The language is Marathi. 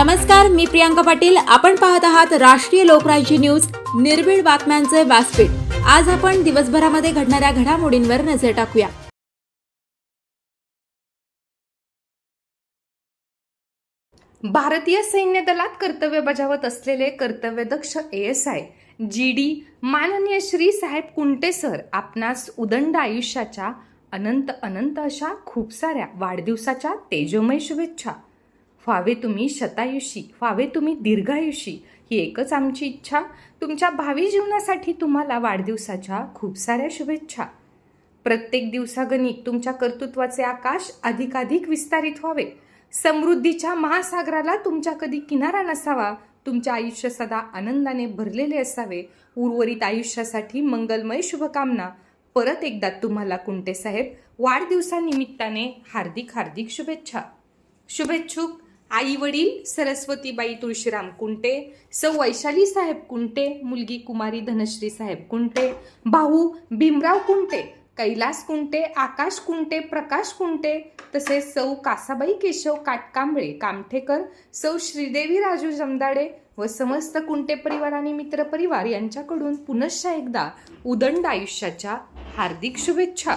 नमस्कार मी प्रियांका पाटील. आपण पाहत आहात राष्ट्रीय लोकराज्य न्यूज निर्भीड बातम्यांचे व्यासपीठ. आज आपण दिवसभरामध्ये घडणाऱ्या घडामोडींवर नजर टाकूया. भारतीय सैन्य दलात कर्तव्य बजावत असलेले कर्तव्यदक्ष A S I G D माननीय श्री साहेब कुंटे सर आपणास उदंड आयुष्याच्या अनंत अनंत अशा खूप साऱ्या वाढदिवसाच्या तेजोमय शुभेच्छा. व्हावे तुम्ही शतायुषी व्हावे तुम्ही दीर्घायुषी ही एकच आमची इच्छा. तुमच्या भावी जीवनासाठी तुम्हाला वाढदिवसाच्या खूप साऱ्या शुभेच्छा. प्रत्येक दिवसागणिक तुमच्या कर्तृत्वाचे आकाश अधिकाधिक विस्तारित व्हावे. समृद्धीच्या महासागराला तुमच्या कधी किनारा नसावा. तुमचे आयुष्य सदा आनंदाने भरलेले असावे. उर्वरित आयुष्यासाठी मंगलमय शुभकामना. परत एकदा तुम्हाला कुंटे साहेब वाढदिवसानिमित्ताने हार्दिक हार्दिक शुभेच्छा. शुभेच्छुक. आई वडील सरस्वतीबाई तुळशीराम कुंटे सौ वैशाली साहेब कुंटे मुलगी कुमारी धनश्री साहेब कुंटे भाऊ भीमराव कुंटे कैलास कुंटे आकाश कुंटे प्रकाश कुंटे तसेच सौ कासाबाई केशव काटकांबळे कामठेकर सौ श्रीदेवी राजू जमदाडे व समस्त कुंटे परिवार आणि मित्रपरिवार यांच्याकडून पुनश्च एकदा उदंड आयुष्याच्या हार्दिक शुभेच्छा.